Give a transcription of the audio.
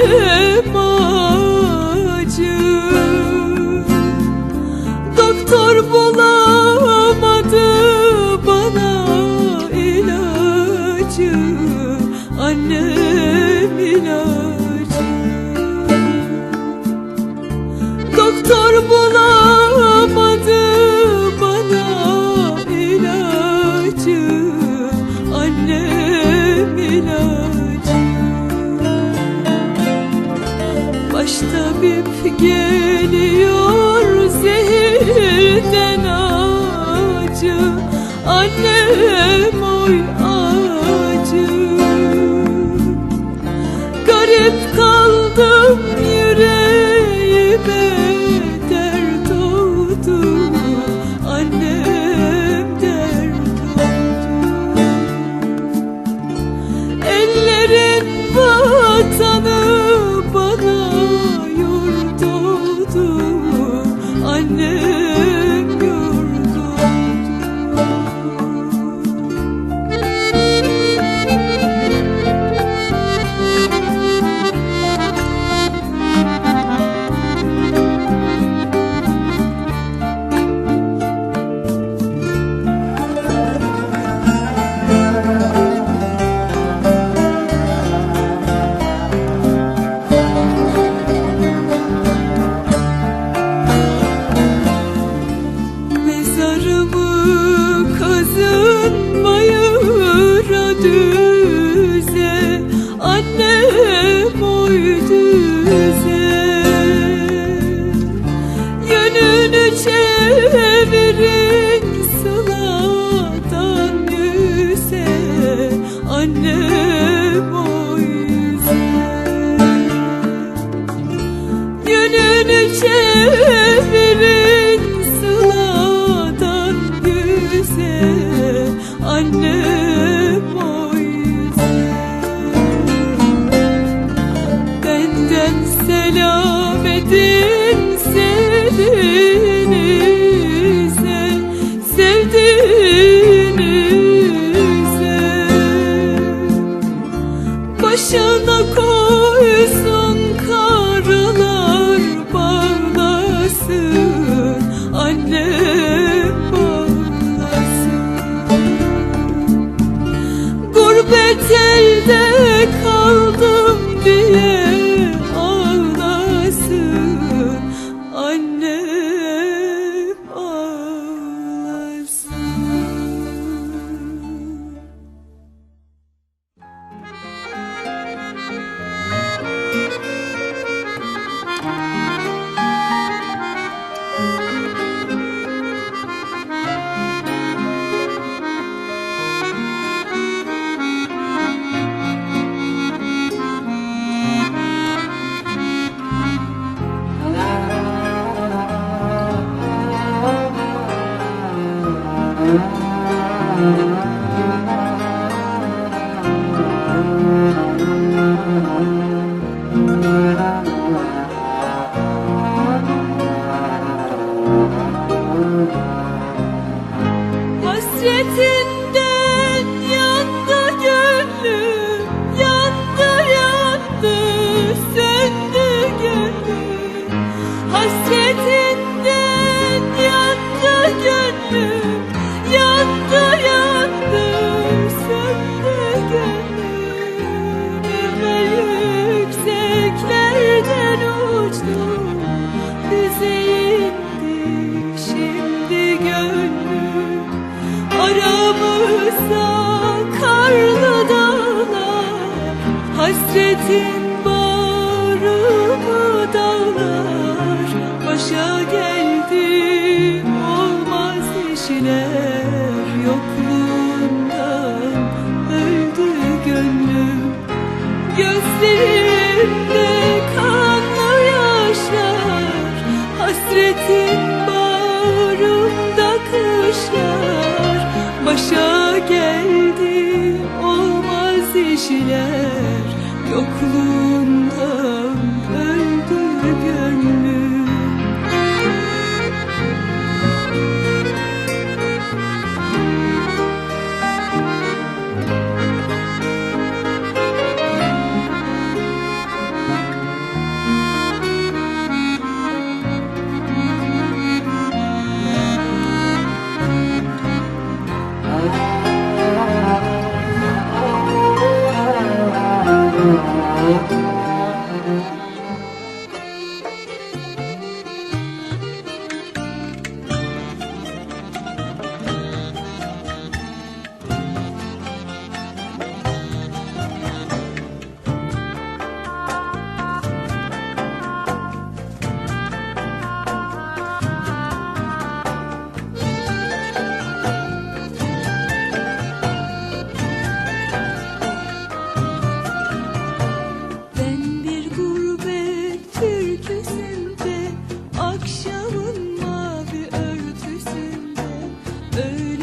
Mm-hmm. geliyor zehirden acı. Annem oy özelde kaldım diye. Hasretin bağrımı dağlar. Başa geldim olmaz işler Yokluğundan öldü gönlüm. Gözlerimde kanlı yaşlar. Hasretin bağrımda kışlar Başa geldim olmaz işler Yokluğundan öldü gel You.